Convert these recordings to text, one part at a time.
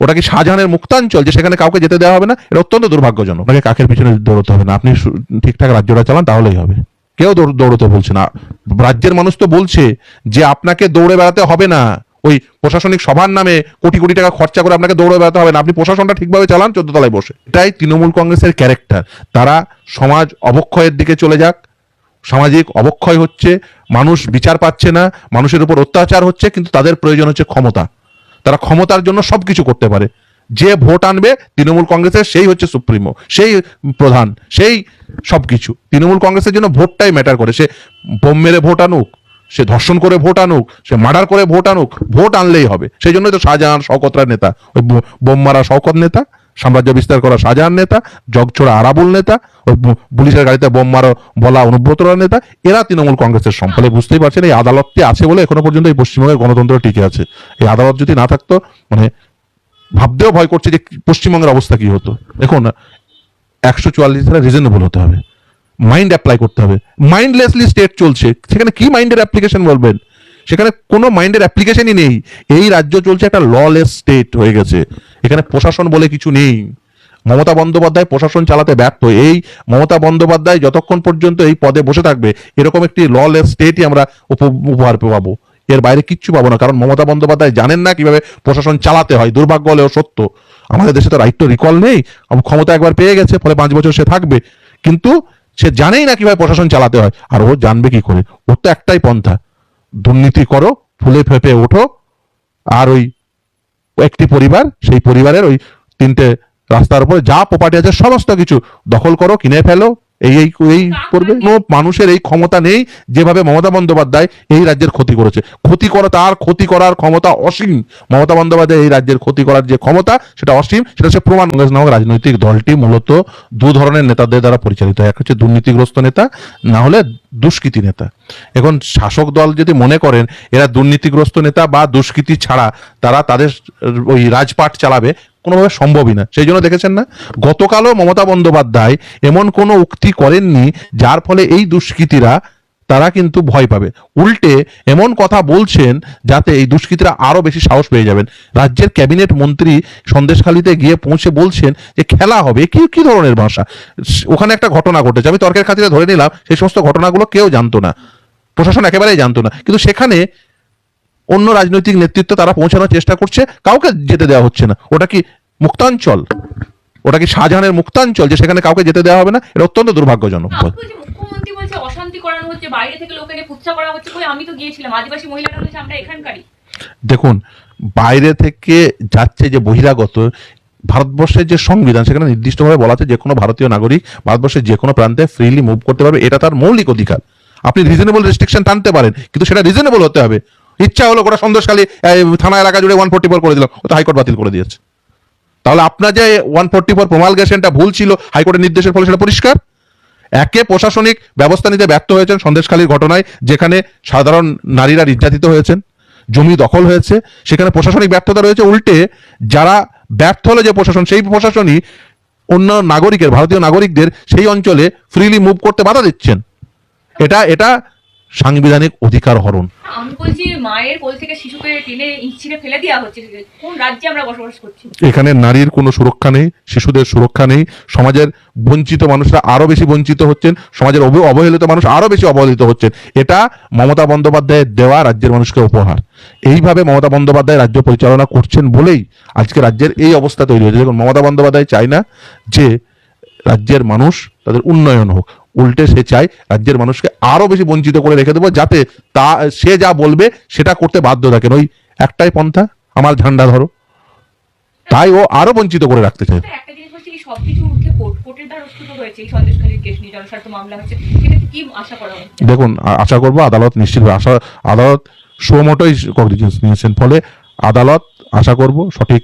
ওটা কি শাহজাহানের মুক্তাঞ্চল যে সেখানে কাউকে যেতে দেওয়া হবে না? এটা অত্যন্ত দুর্ভাগ্যজনক। আপনাকে কাকের পিছনে দৌড়তে হবে না? আপনি ঠিকঠাক রাজ্যটা চালান তাহলেই হবে। কেউ দৌড়- দৌড়তে বলছে না। রাজ্যের মানুষ তো বলছে যে আপনাকে দৌড়ে বেড়াতে হবে না। ওই প্রশাসনিক সভার নামে কোটি কোটি টাকা খরচা করে আপনাকে দৌড়ে বেড়াতে হবে না। আপনি প্রশাসনটা ঠিকভাবে চালান চোদ্দ তলায় বসে। এটাই তৃণমূল কংগ্রেসের ক্যারেক্টার। তারা সমাজ অবক্ষয়ের দিকে চলে যাক। সামাজিক অবক্ষয় হচ্ছে। মানুষ বিচার পাচ্ছে না। মানুষের উপর অত্যাচার হচ্ছে কিন্তু তাদের প্রয়োজন হচ্ছে ক্ষমতা। তারা ক্ষমতার জন্য সবকিছু করতে পারে। যে ভোট আনবে তৃণমূল কংগ্রেসের, সেই হচ্ছে সুপ্রিমো, সেই প্রধান, সেই সবকিছু। তৃণমূল কংগ্রেসের জন্য ভোটটাই ম্যাটার করে। সে বোম মেরে ভোট আনুক, সে ধর্ষণ করে ভোট আনুক, সে মার্ডার করে ভোট আনুক, ভোট আনলেই হবে। সেই জন্যই তো শাহজাহান শওকতরা নেতা, ওই বোম মারা শওকত নেতা। সাম্রাজ্য বিস্তার করা শাহজাহান নেতা, জগছোড়া আরাবুল নেতা বু- পুলিশের গাড়িতে বোম মারো, বলা অনুব্রতরা নেতা, এরা তৃণমূল কংগ্রেসের সম্পলে বুঝতেই পারছেন এই আদালতটি আছে বলে এখনও পর্যন্ত এই পশ্চিমবঙ্গের গণতন্ত্র টিকে আছে। এই আদালত যদি না থাকতো মানে ভাবতেও ভয় করছে যে পশ্চিমবঙ্গের অবস্থা কি হতো। দেখুন, একশো চুয়াল্লিশ ধারা রিজনেবল হতে হবে। মাইন্ড অ্যাপ্লাই করতে হবে। মাইন্ডলেসলি স্টেট চলছে। সেখানে কি মাইন্ডের অ্যাপ্লিকেশন বলবেন? সেখানে কোনো মাইন্ডের অ্যাপ্লিকেশনই নেই। এই রাজ্য চলছে একটা ললেস স্টেট হয়ে গেছে। এখানে প্রশাসন বলে কিছু নেই। মমতা বন্দ্যোপাধ্যায় প্রশাসন চালাতে ব্যর্থ। এই মমতা বন্দ্যোপাধ্যায় যতক্ষণ পর্যন্ত এই পদে বসে থাকবে, এরকম একটি ললেস স্টেটই আমরা উপ- উপহার পাবো। এর বাইরে কিচ্ছু পাবো না, কারণ মমতা বন্দ্যোপাধ্যায় জানেন না কীভাবে প্রশাসন চালাতে হয়। দুর্ভাগ্য হলেও সত্য। আমাদের দেশে তো রাইট রিকল নেই। ক্ষমতা একবার পেয়ে গেছে, ফলে পাঁচ বছর সে থাকবে। কিন্তু সে জানেই না কীভাবে প্রশাসন চালাতে হয়। আর ও জানবে কি করে? ওর তো একটাই পন্থা। দুর্নীতি করো, ফুলে ফেপে ওঠো, আর ওই একটি পরিবার, সেই পরিবারের ওই তিনটে রাস্তার উপরে যা প্রপার্টি আছে, সমস্ত কিছু দখল করো, কিনে ফেলো এই এই এই করবে? কোনো মানুষের এই ক্ষমতা নেই যেভাবে মমতা বন্দ্যোপাধ্যায় এই রাজ্যের ক্ষতি করেছে। ক্ষতি করা তার ক্ষতি করার ক্ষমতা অসীম। মমতা বন্দ্যোপাধ্যায় এই রাজ্যের ক্ষতি করার যে ক্ষমতা সেটা অসীম সেটা হচ্ছে প্রমাণ। কংগ্রেস নামক রাজনৈতিক দলটি মূলত দু ধরনের নেতাদের দ্বারা পরিচালিত হয়। এক হচ্ছে দুর্নীতিগ্রস্ত নেতা না হলে দুষ্কৃতী নেতা। এখন শাসক দল যদি মনে করেন এরা দুর্নীতিগ্রস্ত নেতা বা দুষ্কৃতী ছাড়া তারা তাদের ওই রাজপাট চালাবে কোনোভাবে সম্ভবই না। সেই জন্য দেখেছেন না? গতকালও মমতা বন্দ্যোপাধ্যায় এমন কোনো উক্তি করেননি, যার ফলে এই দুষ্কৃতীরা, তারা কিন্তু ভয় পাবে। উল্টে এমন কথা বলছেন যাতে এই দুষ্কৃতীরা আরও বেশি সাহস পেয়ে যাবেন। রাজ্যের ক্যাবিনেট মন্ত্রী সন্দেশখালীতে গিয়ে পৌঁছে বলছেন যে খেলা হবে। কি কি ধরনের ভাষা? ওখানে একটা ঘটনা ঘটেছে। আমি তর্কের খাতিরে ধরে নিলাম, সেই সমস্ত ঘটনাগুলো কেউ জানতো না। প্রশাসন একেবারেই জানতো না। কিন্তু সেখানে অন্য রাজনৈতিক নেতৃত্ব তারা পৌঁছানোর চেষ্টা করছে কাউকে যেতে দেওয়া হচ্ছে না। ওটা কি মুক্তাঞ্চল? ওটা কি শাহজাহানের মুক্তাঞ্চল যে সেখানে কাউকে যেতে দেওয়া হবে না? এটা অত্যন্ত দুর্ভাগ্যজনক মুখ্যমন্ত্রী বলছে অশান্তি করানো হচ্ছে বাইরে থেকে লোকের ফুৎসা করা হচ্ছে কই? আমি তো গিয়েছিলাম আদিবাসী মহিলারা বলছে আমরা এখানকারই। দেখুন বাইরে থেকে যাচ্ছে যে বহিরাগত ভারতবর্ষের যে সংবিধান সেখানে নির্দিষ্টভাবে বলা আছে যে কোনো ভারতীয় নাগরিক ভারতবর্ষের যে কোনো প্রান্তে ফ্রিলি মুভ করতে পারবে এটা তার মৌলিক অধিকার। আপনি রিজনেবল রেস্ট্রিকশন টানতে পারেন কিন্তু সেটা রিজনেবল হতে হবে। ইচ্ছা হলো গোটা সন্দেশখালী থানা এলাকা জুড়ে ওয়ান ফোর্টি ফোর করে দিলাম ও তো হাইকোর্ট বাতিল করে দিয়েছে। তাহলে আপনার যে ওয়ান ফোর্টি ফোর প্রমালগেশনটা ভুল ছিল, হাইকোর্টের নির্দেশের ফলে সেটা পরিষ্কার? একে প্রশাসনিক ব্যবস্থা নিতে ব্যর্থ হয়েছেন সন্দেশখালীর ঘটনায়, যেখানে সাধারণ নারীরা নির্যাতিত হয়েছেন, জমি দখল হয়েছে, সেখানে প্রশাসনিক ব্যর্থতা রয়েছে। উল্টে যারা ব্যর্থ হলো যে প্রশাসন, সেই প্রশাসনই অন্য নাগরিকের, ভারতীয় নাগরিকদের সেই অঞ্চলে ফ্রিলি মুভ করতে বাধা দিচ্ছেন। এটা এটা সাংবিধানিক অধিকার হরণ। আমি বলছি মায়ের কোল থেকে শিশুকে টেনে ইঞ্চিনে ফেলে দেওয়া হচ্ছে। কোন রাজ্যে আমরা বসবাস করছি? এখানে নারীর কোনো সুরক্ষা নেই শিশুদের সুরক্ষা নেই। সমাজের বঞ্চিত মানুষরা আরও বেশি বঞ্চিত হচ্ছেন। সমাজের অব- অবহেলিত মানুষ আরও বেশি অবহেলিত হচ্ছেন। এটা মমতা বন্দ্যোপাধ্যায়ের দেওয়া রাজ্যের মানুষকে উপহার। এইভাবে মমতা বন্দ্যোপাধ্যায় রাজ্য পরিচালনা করছেন বলেই আজকে রাজ্যের এই অবস্থা তৈরি হয়েছে। দেখুন মমতা বন্দ্যোপাধ্যায় চায় না যে রাজ্যের মানুষ তাদের উন্নয়ন হোক। উল্টে সে চায় রাজ্যের মানুষকে আরও বেশি বঞ্চিত করে রেখে দেবো যাতে তা সে যা বলবে সেটা করতে বাধ্য থাকেন ওই একটাই পন্থা আমার ঝান্ডা ধরো। তাই ও আরও বঞ্চিত করে রাখতে চায়। দেখুন আশা করব আদালত নিশ্চিত আশা আদালত সুমোটোই নিয়েছেন ফলে আদালত আশা করব সঠিক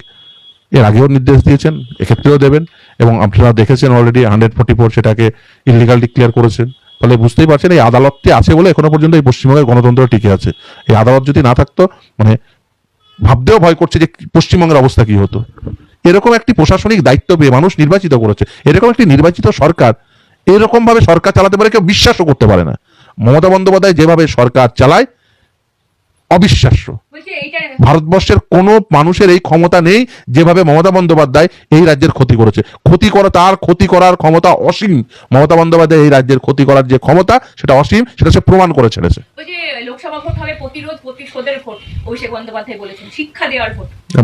এর আগেও নির্দেশ দিয়েছেন, এক্ষেত্রেও দেবেন, এবং আপনারা দেখেছেন অলরেডি হান্ড্রেড ফোর্টি ফোর সেটাকে ইলিগাল ডিক্লেয়ার করেছেন। ফলে বুঝতেই পারছেন এই আদালতটি আছে বলে এখনও পর্যন্ত এই পশ্চিমবঙ্গের গণতন্ত্র টিকে আছে। এই আদালত যদি না থাকতো মানে ভাবতেও ভয় করছে যে পশ্চিমবঙ্গের অবস্থা কি হতো। এরকম একটি প্রশাসনিক দায়িত্ব পেয়ে মানুষ নির্বাচিত করেছে। এরকম একটি নির্বাচিত সরকার এরকম ভাবে সরকার চালাতে পারে কেউ বিশ্বাসও করতে পারে না। মমতা বন্দ্যোপাধ্যায় যেভাবে সরকার চালায় অবিশ্বাস্য। ভারতবর্ষের কোনো মানুষের এই ক্ষমতা নেই যেভাবে মমতা বন্দ্যোপাধ্যায় এই রাজ্যের ক্ষতি করেছে। ক্ষতি করা তার ক্ষতি করার ক্ষমতা অসীম। মমতা বন্দ্যোপাধ্যায় এই রাজ্যের ক্ষতি করার যে ক্ষমতা সেটা অসীম সেটা সে প্রমাণ করে ছেড়েছে।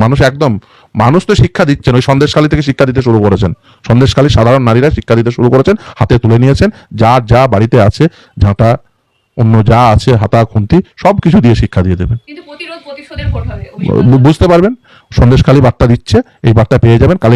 মানুষ একদম মানুষ তো শিক্ষা দিচ্ছেন ওই সন্দেশকালী থেকে শিক্ষা দিতে শুরু করেছেন। সন্দেশকালী সাধারণ নারীরা শিক্ষা দিতে শুরু করেছেন হাতে তুলে নিয়েছেন যা যা বাড়িতে আছে ঝাঁটা অন্য যা আছে হাতা খুন্তি সব কিছু দিয়ে শিক্ষা দিয়ে দেবেন। বুঝতে পারবেন? সন্দেশখালী বার্তা দিচ্ছে এই বার্তা পেয়ে যাবেন। কালী